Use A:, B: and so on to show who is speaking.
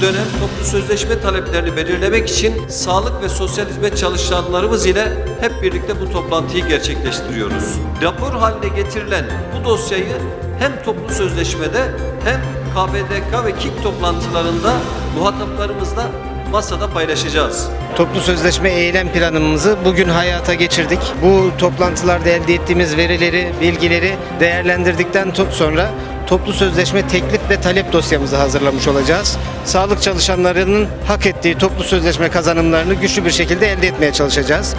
A: toplu sözleşme taleplerini belirlemek için sağlık ve sosyal hizmet çalışanlarımız ile hep birlikte bu toplantıyı gerçekleştiriyoruz. Rapor haline getirilen bu dosyayı hem toplu sözleşmede hem KVDK ve KİK toplantılarında muhataplarımızla masada paylaşacağız.
B: Toplu sözleşme eylem planımızı bugün hayata geçirdik. Bu toplantılarda elde ettiğimiz verileri, bilgileri değerlendirdikten sonra toplu sözleşme teklif ve talep dosyamızı hazırlamış olacağız. Sağlık çalışanlarının hak ettiği toplu sözleşme kazanımlarını güçlü bir şekilde elde etmeye çalışacağız.